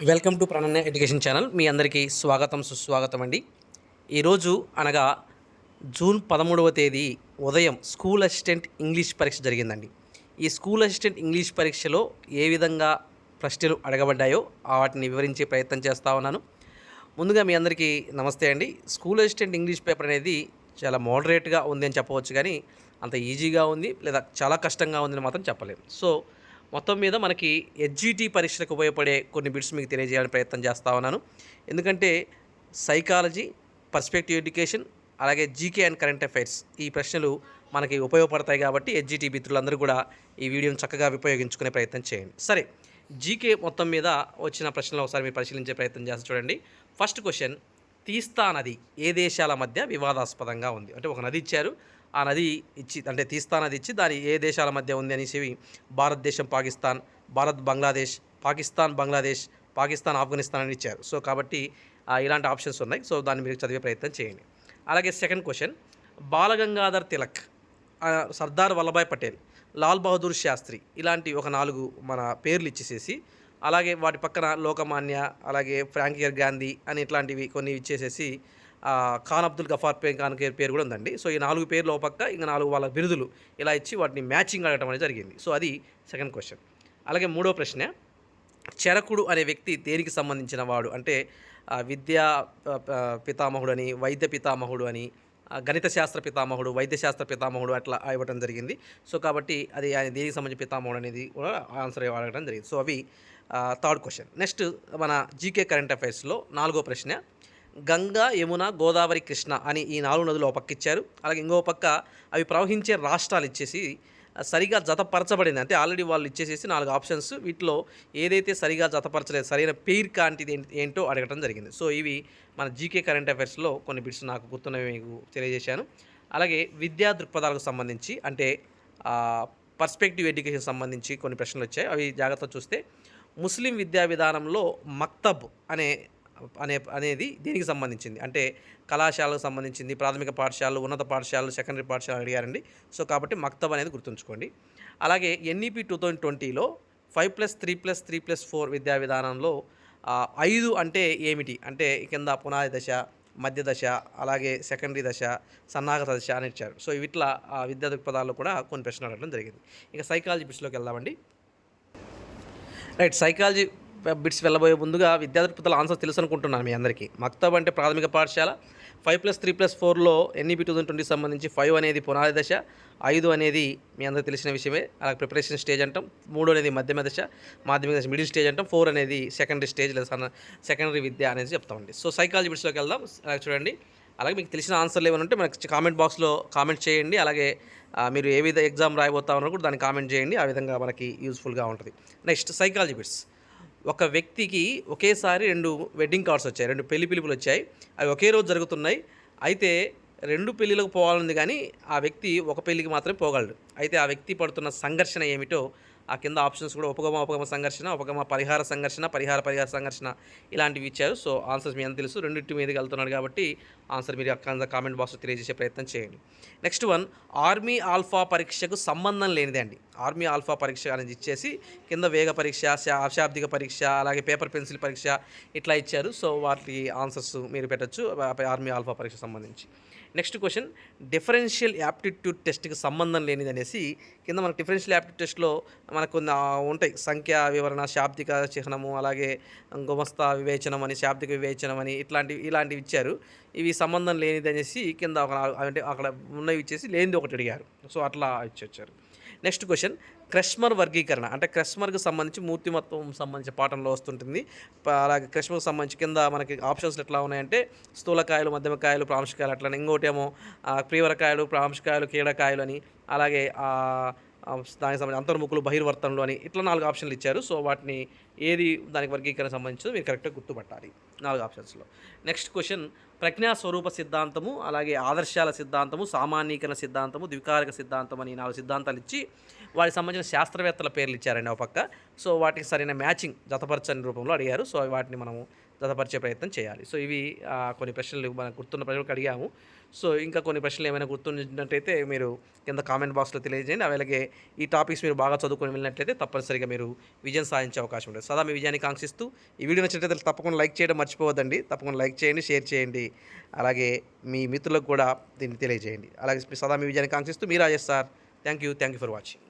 Welcome to Prananya education channel. మీ అందరికీ స్వాగతం సుస్వాగతం అండి. ఈరోజు అనగా జూన్ పదమూడవ తేదీ ఉదయం స్కూల్ అసిస్టెంట్ ఇంగ్లీష్ పరీక్ష జరిగిందండి. ఈ స్కూల్ అసిస్టెంట్ ఇంగ్లీష్ పరీక్షలో ఏ విధంగా ప్రశ్నలు అడగబడ్డాయో వాటిని వివరించే ప్రయత్నం చేస్తా ఉన్నాను. ముందుగా మీ అందరికీ నమస్తే అండి. స్కూల్ అసిస్టెంట్ ఇంగ్లీష్ పేపర్ అనేది చాలా మోడరేట్గా ఉంది అని చెప్పవచ్చు కానీ అంత ఈజీగా ఉంది లేదా చాలా కష్టంగా ఉందని మాత్రం చెప్పలేము సో మొత్తం మీద మనకి ఎస్జీటీ పరీక్షలకు ఉపయోగపడే కొన్ని బిట్స్ మీకు తెలియజేయాలని ప్రయత్నం చేస్తా ఉన్నాను. ఎందుకంటే సైకాలజీ పర్స్పెక్టివ్ ఎడ్యుకేషన్ అలాగే జీకే అండ్ కరెంట్ అఫైర్స్ ఈ ప్రశ్నలు మనకి ఉపయోగపడతాయి కాబట్టి ఎస్జీటీ మిత్రులందరూ కూడా ఈ వీడియోని చక్కగా ఉపయోగించుకునే ప్రయత్నం చేయండి. సరే జీకే మొత్తం మీద వచ్చిన ప్రశ్నలు ఒకసారి మీరు పరిశీలించే ప్రయత్నం చేసి చూడండి. ఫస్ట్ క్వశ్చన్ తీస్తా నది ఏ దేశాల మధ్య వివాదాస్పదంగా ఉంది? అంటే ఒక నది ఇచ్చారు ఆ నది ఇచ్చి అంటే తీస్తా నది ఇచ్చి దాని ఏ దేశాల మధ్య ఉంది అనేసి భారతదేశం పాకిస్తాన్ భారత్ బంగ్లాదేశ్ పాకిస్తాన్ బంగ్లాదేశ్ పాకిస్తాన్ ఆఫ్ఘనిస్తాన్ అని ఇచ్చారు. సో కాబట్టి ఇలాంటి ఆప్షన్స్ ఉన్నాయి. సో దాన్ని మీరు చదివే ప్రయత్నం చేయండి. అలాగే సెకండ్ క్వశ్చన్. బాలగంగాధర్ తిలక్ సర్దార్ వల్లభాయ్ పటేల్ లాల్ బహదూర్ శాస్త్రి ఇలాంటి ఒక నాలుగు మన పేర్లు ఇచ్చేసేసి అలాగే వాటి పక్కన లోకమాన్య అలాగే ఫ్రాంకియర్ గాంధీ అని ఇట్లాంటివి కొన్ని ఇచ్చేసేసి ఖాన్ అబ్దుల్ గఫార్ పే ఖాన్ పేరు కూడా ఉందండి. సో ఈ నాలుగు పేర్లు ఒక పక్క ఇంకా నాలుగు వాళ్ళ బిరుదులు ఇలా ఇచ్చి వాటిని మ్యాచింగ్ అడగటం అనేది జరిగింది. సో అది సెకండ్ క్వశ్చన్. అలాగే మూడో ప్రశ్న చెరకుడు అనే వ్యక్తి దేనికి సంబంధించిన వాడు? అంటే విద్యా పితామహుడు అని వైద్య పితామహుడు అని గణిత శాస్త్ర పితామహుడు వైద్య శాస్త్ర పితామహుడు అట్లా ఇవ్వడం జరిగింది. సో కాబట్టి అది ఆయన దేనికి సంబంధించిన పితామహుడు అనేది కూడా ఆన్సర్ అడగడం జరిగింది. సో అవి థర్డ్ క్వశ్చన్. నెక్స్ట్ మన జీకే కరెంట్ అఫైర్స్లో నాలుగో ప్రశ్న గంగా యమున గోదావరి కృష్ణ అని ఈ నాలుగు నదులు ఒక పక్క ఇచ్చారు. అలాగే ఇంకో పక్క అవి ప్రవహించే రాష్ట్రాలు ఇచ్చేసి సరిగా జతపరచబడింది. అంటే ఆల్రెడీ వాళ్ళు ఇచ్చేసేసి నాలుగు ఆప్షన్స్. వీటిలో ఏదైతే సరిగా జతపరచలేదు సరైన పేరు కాంటిది ఏంటో అడగడం జరిగింది. సో ఇవి మన జీకే కరెంట్ అఫైర్స్లో కొన్ని బిట్స్ నాకు గుర్తున్నవి మీకు తెలియజేశాను. అలాగే విద్యా దృక్పథాలకు సంబంధించి అంటే పర్స్పెక్టివ్ ఎడ్యుకేషన్ సంబంధించి కొన్ని ప్రశ్నలు వచ్చాయి. అవి జాగ్రత్తగా చూస్తే ముస్లిం విద్యా విధానంలో మక్తబ్ అనే అనే అనేది దీనికి సంబంధించింది. అంటే కళాశాలకు సంబంధించింది ప్రాథమిక పాఠశాలలు ఉన్నత పాఠశాలలు సెకండరీ పాఠశాలలు అడిగారండి. సో కాబట్టి మక్తబ్ అనేది గుర్తుంచుకోండి. అలాగే ఎన్ఈపి టూ థౌజండ్ ట్వంటీలో five plus three plus three plus four విద్యా విధానంలో ఐదు అంటే ఏమిటి? అంటే కింద పునాది దశ మధ్య దశ అలాగే సెకండరీ దశ సన్నాహక దశ అని ఇచ్చారు. సో ఇట్లా ఆ విద్యా దృక్పథాల్లో కూడా కొన్ని ప్రశ్నలు అడగడం జరిగింది. ఇక సైకాలజీ బిట్స్లోకి వెళ్దామండి. రైట్ సైకాలజీ బిట్స్ వెళ్ళబోయే ముందుగా విద్యార్థి దృక్పథాల ఆన్సర్ తెలుసు అనుకుంటున్నాను మీ అందరికీ. మక్తబ్ అంటే ప్రాథమిక పాఠశాల. ఫైవ్ ప్లస్ త్రీ ప్లస్ ఫోర్లో ఎన్ఈపి టూ థౌసండ్ సంబంధించి ఫైవ్ అనేది పునాది దశ ఐదు అనేది మీ అందరికీ తెలిసిన విషయమే. అలాగే ప్రిపరేషన్ స్టేజ్ అంటాం మూడు అనేది మధ్యమ దశ మాధ్యమిక దశ మిడిల్ స్టేజ్ అంటాం ఫోర్ అనేది సెకండరీ స్టేజ్ లేదా సెకండరీ విద్య అనేది చెప్తామండి సో సైకాలజీ బిట్స్లోకి వెళ్దాం. అలాగే చూడండి. అలాగే మీకు తెలిసిన ఆన్సర్లు ఏమైనా ఉంటే మనకి కామెంట్ బాక్స్లో కామెంట్ చేయండి. అలాగే మీరు ఏ విధంగా ఎగ్జామ్ రాయబోతా ఉన్నారో కూడా దాన్ని కామెంట్ చేయండి. ఆ విధంగా మనకి యూస్ఫుల్గా ఉంటుంది. నెక్స్ట్ సైకాలజీ బిట్స్ ఒక వ్యక్తికి ఒకేసారి రెండు వెడ్డింగ్ కార్డ్స్ వచ్చాయి రెండు పెళ్ళి పిలుపులు వచ్చాయి. అవి ఒకే రోజు జరుగుతున్నాయి. అయితే రెండు పెళ్ళిళ్ళకు పోవాలని కానీ ఆ వ్యక్తి ఒక పెళ్ళికి మాత్రమే పోగలడు. అయితే ఆ వ్యక్తి పడుతున్న సంఘర్షణ ఏమిటో ఆ కింద ఆప్షన్స్ కూడా ఉపగమ ఉపగమ సంఘర్షణ ఉపగమ పరిహార సంఘర్షణ పరిహార పరిహార సంఘర్షణ ఇలాంటివి ఇచ్చారు. సో ఆన్సర్స్ మీ అంత తెలుసు. రెండింటి మీదకి వెళ్తున్నాడు కాబట్టి ఆన్సర్ మీరు అక్కడ కామెంట్ బాక్స్లో తెలియజేసే ప్రయత్నం చేయండి. నెక్స్ట్ వన్ ఆర్మీ ఆల్ఫా పరీక్షకు సంబంధం లేనిదే అండి. ఆర్మీ ఆల్ఫా పరీక్ష అనేది ఇచ్చేసి కింద వేగ పరీక్ష శా- అశాబ్దిక పరీక్ష అలాగే పేపర్ పెన్సిల్ పరీక్ష ఇట్లా ఇచ్చారు. సో వాటి ఆన్సర్స్ మీరు పెట్టచ్చు ఆర్మీ ఆల్ఫా పరీక్ష సంబంధించి. నెక్స్ట్ క్వశ్చన్ డిఫరెన్షియల్ యాప్టిట్యూడ్ టెస్ట్కి సంబంధం లేనిది అనేసి కింద మనకు డిఫరెన్షియల్ యాప్టిట్యూడ్ టెస్ట్లో మనకు కొన్ని ఉంటాయి. సంఖ్య వివరణ శాబ్దిక చిహ్నము అలాగే గుమస్తా వివేచనం అని శాబ్దిక వివేచనం అని ఇట్లాంటివి ఇలాంటివి ఇచ్చారు. ఇవి సంబంధం లేనిది అనేసి కింద ఒక అంటే అక్కడ ఉన్నవి ఇచ్చేసి లేనిది ఒకటి అడిగారు. సో అట్లా ఇచ్చి వచ్చారు. నెక్స్ట్ క్వశ్చన్ క్రష్మర్ వర్గీకరణ. అంటే క్రష్మర్కి సంబంధించి మూర్తిమత్వం సంబంధించిన పాఠంలో వస్తుంటుంది. అలాగే క్రష్మర్కి సంబంధించి కింద మనకి ఆప్షన్స్ ఎట్లా ఉన్నాయంటే స్థూలకాయలు మధ్యమకాయలు ప్రాంశకాయలు అట్లా ఇంకోటేమో ప్రీవరకాయలు ప్రాంశకాయలు కీడకాయలు అని అలాగే దానికి సంబంధించి అంతర్ముఖులు బహిర్వర్తనలు అని ఇట్లా నాలుగు ఆప్షన్లు ఇచ్చారు. సో వాటిని ఏది దానికి వర్గీకరణ సంబంధించిందో మీరు కరెక్ట్గా గుర్తుపట్టాలి నాలుగు ఆప్షన్స్లో. నెక్స్ట్ క్వశ్చన్ ప్రజ్ఞా స్వరూప సిద్ధాంతము అలాగే ఆదర్శాల సిద్ధాంతము సామాన్యీకరణ సిద్ధాంతము ద్వికారక సిద్ధాంతం అని నాలుగు సిద్ధాంతాలు ఇచ్చి వాటికి సంబంధించిన శాస్త్రవేత్తల పేర్లు ఇచ్చారండి ఒక పక్క. సో వాటికి సరైన మ్యాచింగ్ జతపరచని రూపంలో అడిగారు. సో వాటిని మనము జతపరిచే ప్రయత్నం చేయాలి. సో ఇవి కొన్ని ప్రశ్నలు మనకు గుర్తున్న ప్రశ్నలకు అడిగాము. సో ఇంకా కొన్ని ప్రశ్నలు ఏమైనా గుర్తున్నట్టయితే మీరు కింద కామెంట్ బాక్స్లో తెలియజేయండి. అలాగే ఈ టాపిక్స్ మీరు బాగా చదువుకొని వెళ్ళినట్లయితే తప్పనిసరిగా మీరు విజయం సాధించే అవకాశం ఉంటుంది. సదా మీ విజయాన్ని కాంక్షిస్తూ ఈ వీడియో నచ్చినట్లయితే తప్పకుండా లైక్ చేయడం మర్చిపోవద్దండి. తప్పకుండా లైక్ చేయండి షేర్ చేయండి. అలాగే మీ మిత్రులకు కూడా దీన్ని తెలియజేయండి. అలాగే సదా మీ విజయాన్ని కాంక్షిస్తూ మీ Rajesh sir thank you thank you for watching.